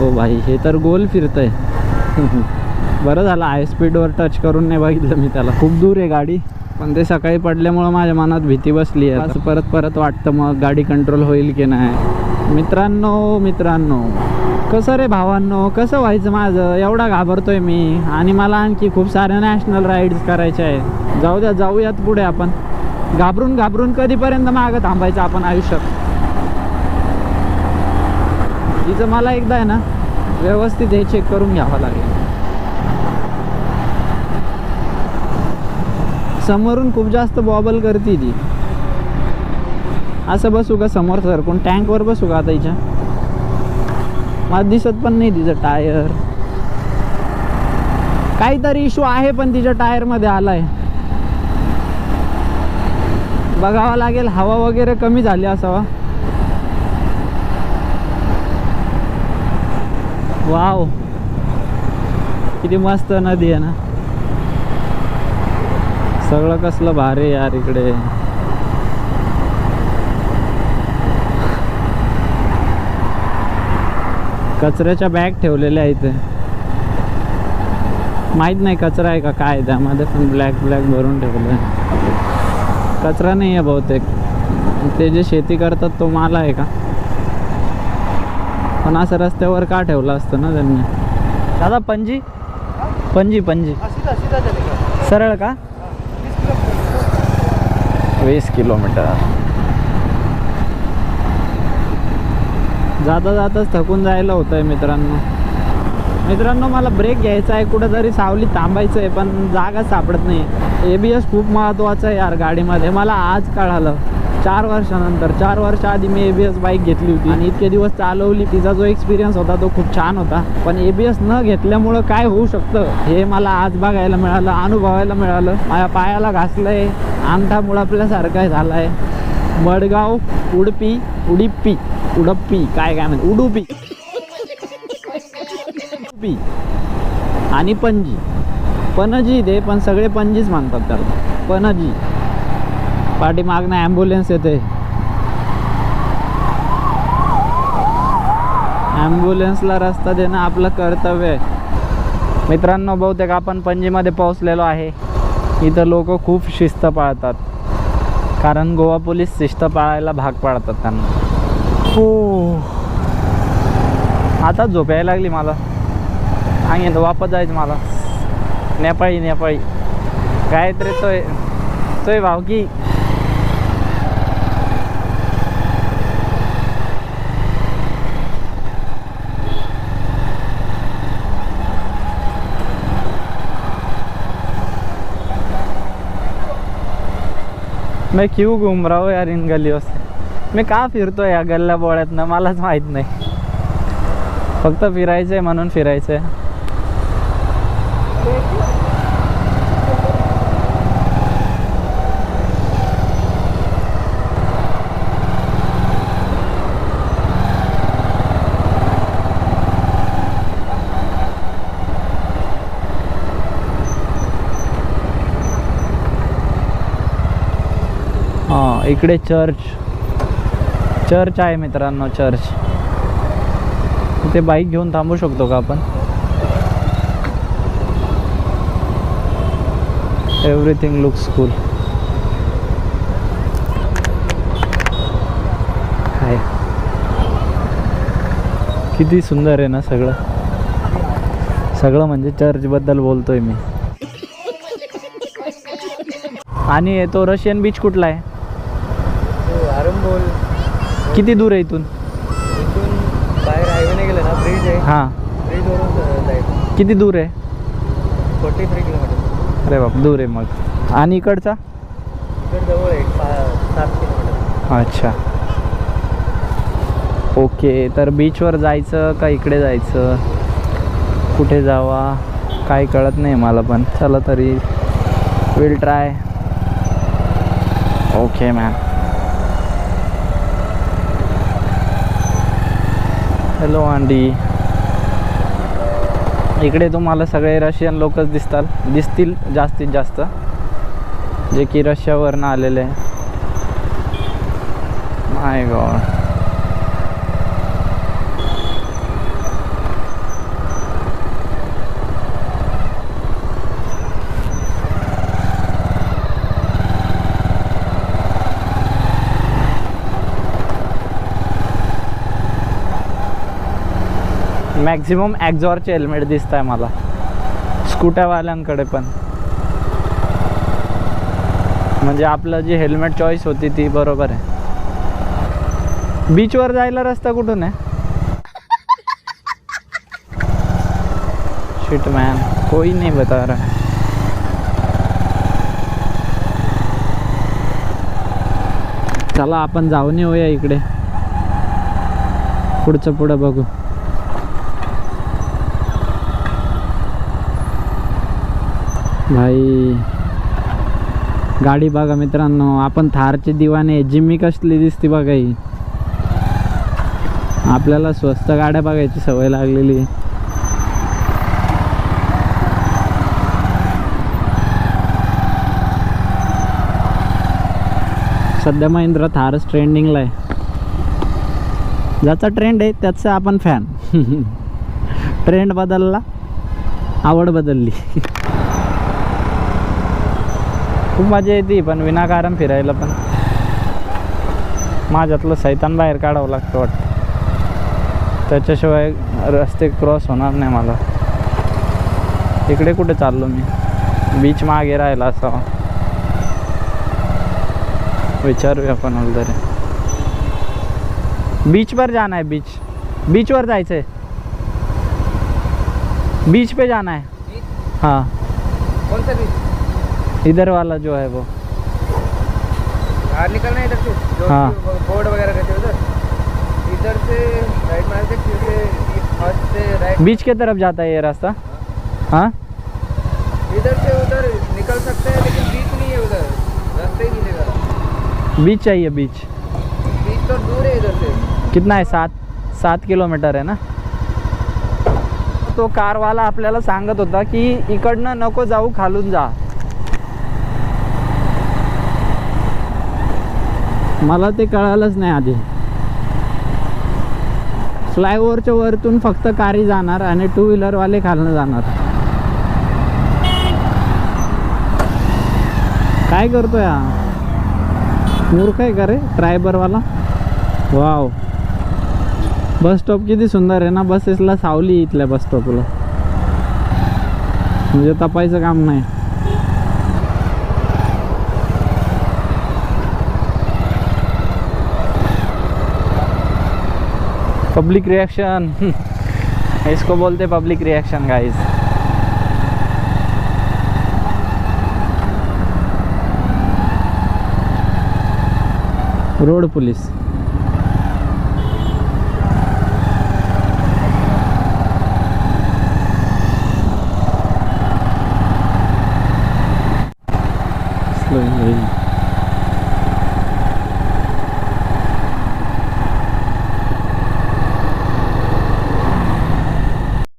हो भाई हे तर गोल फिरतंय. बरं झालं हाय स्पीडवर टच करून नाही बघितलं मी त्याला. खूप दूर आहे गाडी पण ते सकाळी पडल्यामुळं माझ्या मनात भीती बसली आहे. असं परत परत वाटतं मग गाडी कंट्रोल होईल की नाही. मित्रांनो मित्रांनो कसं रे भावांनो कसं व्हायचं माझं? एवढा घाबरतोय मी. आणि मला आणखी खूप साऱ्या नॅशनल राईड्स करायच्या आहे जाऊ द्या जाऊयात पुढे आपण. घाबरून घाबरून कधीपर्यंत मागं थांबायचं आपण आयुष्यात? तिचं मला एकदा आहे ना व्यवस्थित हे चेक करून घ्यावं लागेल. समोरून खूप जास्त बॉबल करते ती. असं बसू का समोर सरकून टँकवर बसू का आता हिच्या मला दिसत पण नाही तिचं टायर काहीतरी इशू आहे पण तिच्या टायरमध्ये आलाय. बघावं लागेल हवा वगैरे कमी झाली असावा. वाव किती मस्त नदी आहे ना. सगळं कसलं भारी यार इकडे. कचऱ्याच्या बॅग ठेवलेल्या आहेत. माहीत नाही कचरा आहे का काय आहे त्यामध्ये पण ब्लॅक ब्लॅक भरून ठेवलं कचरा नाही आहे बहुतेक. ते जे शेती करतात तो माल आहे का? पण असं रस्त्यावर का ठेवलं असतं ना त्यांनी? दादा पणजी? पणजी पणजी. सीधा सीधा चलेगा सरळ का? वीस किलोमीटर. जाता जाताच थकून जायला होतं आहे मित्रांनो. मित्रांनो मला ब्रेक घ्यायचा आहे. कुठंतरी सावलीत थांबायचं आहे पण जागा सापडत नाही. ए बी एस खूप महत्त्वाचं आहे यार गाडीमध्ये. मला आज कळालं. चार वर्षानंतर चार वर्ष आधी मी ए बी एस बाईक घेतली होती आणि इतके दिवस चालवली. तिचा जो एक्सपिरियन्स होता तो खूप छान होता. पण ए बी एस न घेतल्यामुळं काय होऊ शकतं? हे मला आज बघायला मिळालं अनुभवायला मिळालं. माझ्या पायाला घासलंय अंगठा मुळापल्यासारखा झालाय. मडगाव उडपी उडिप्पी उडप्पी काय काय म्हणते उडुपी. उडुपी आणि पणजी. पणजी ते पण सगळे पणजीच मानतात त्याला. पणजी. पाठीमागनं ॲम्ब्युलन्स येते ॲम्ब्युलन्सला रस्ता देणं आपलं कर्तव्य आहे. मित्रांनो बहुतेक आपण पणजीमध्ये पोहोचलेलो आहे. इथं लोक खूप शिस्त पाळतात. कारण गोवा पोलीस शिस्त पाळायला भाग पाडतात त्यांना. हो. आता झोप यायला लागली मला. आणि वापस जायचं मला. नेपाळी नेपाळी. काय तरी तोय तोय भाव मैं क्यों घूम रहा हूँ यार इन गलियों से? मी का फिरतो या गल्ल्या बोळ्यातनं मलाच माहीत नाही। फक्त फिरायचं आहे म्हणून फिरायचं आहे हां इकडे चर्च. चर्च आहे मित्रांनो चर्च. इथे बाईक घेऊन थांबू शकतो का आपण? Everything looks cool hi. किती सुंदर आहे ना सगळं. सगळं म्हणजे चर्चबद्दल बोलतोय मी. आणि तो रशियन बीच कुठला आहे? आरंबोल किती दूर आहे इथून? इथून बाहेर हायवेने गेलं ना ब्रिज आहे. हां. ब्रिजवरून जायचं. किती दूर आहे? फोर्टी थ्री किलोमीटर अरे बाप दूर आहे मग. आणि इकडचा? इकडे जवळ आहे पा सात किलोमीटर अच्छा. ओके तर बीचवर जायचं का इकडे जायचं? कुठे जावा? काय कळत नाही मला पण. चला तरी will try okay ma'am hello आंडी इकडे तुम्हाला सगळे रशियन लोकच दिसतात दिसतील जास्तीत जास्त. जे की रशियावरनं आलेले. माय गॉड मॅक्झिमम ॲक्झॉरचे हेल्मेट दिसत आहे मला. स्कूटरवाल्यांकडे पण. म्हणजे आपलं जी हेल्मेट चॉईस होती ती बरोबर आहे. बीचवर जायला रस्ता कुठून आहे? शिट मॅन कोई नाही बता रहा है. चला आपण जाऊन येऊया इकडे. पुढचं पुढं बघू. भाई गाडी बघा मित्रांनो आपण थारचे दिवाने जिम्मी कसली दिसते बघा ही. आपल्याला स्वस्त गाड्या बघायची सवय लागलेली आहे. सध्या महिंद्रा थारच ट्रेंडिंगला आहे. ज्याचा ट्रेंड आहे त्याचा आपण फॅन ट्रेंड बदलला आवड बदलली. खूप मजा येते पण विनाकारण फिरायला पण. माझ्यातलं सैतान बाहेर काढावं लागतं वाटतं. त्याच्याशिवाय रस्ते क्रॉस होणार नाही मला. इकडे कुठे चाललो मी? बीच मागे राहिला असावा. विचारूया पण तरी बीच पर जाना है बीच बीच वर जायचं आहे बीच पे जाना है हाँ. सा बीच इधर वाला जो है वो। बाहर निकलना इधर से जो हाँ। बोर्ड वगैरह रहते उधर। इधर से राइट मार के फिर से फ़र्स्ट से राइट बीच के तरफ़ जाता है ये रास्ता। हाँ? इधर से उधर निकल सकते हैं लेकिन बीच नहीं है उधर। रास्ता ही मिलेगा। बीच चाहिए बीच। बीच तो दूर है इधर से। कितना आहे सात सात किलोमीटर आहे ना? तो कारवाला आपल्याला सांगत होता की इकडनं नको जाऊ खालून जा। मला ते कळालंच नाही आधी. फ्लायओव्हरच्या वरतून फक्त कारी जाणार आणि टू व्हीलरवाले खालनं जाणार. काय करतोय हा? मूर्ख आहे का रे? ड्रायव्हरवाला वाव बस स्टॉप किती सुंदर आहे ना? बसेसला सावली इथल्या बस स्टॉपला म्हणजे तपायचं काम नाही. पब्लिक रिएक्शन इसको बोलते public reaction guys road police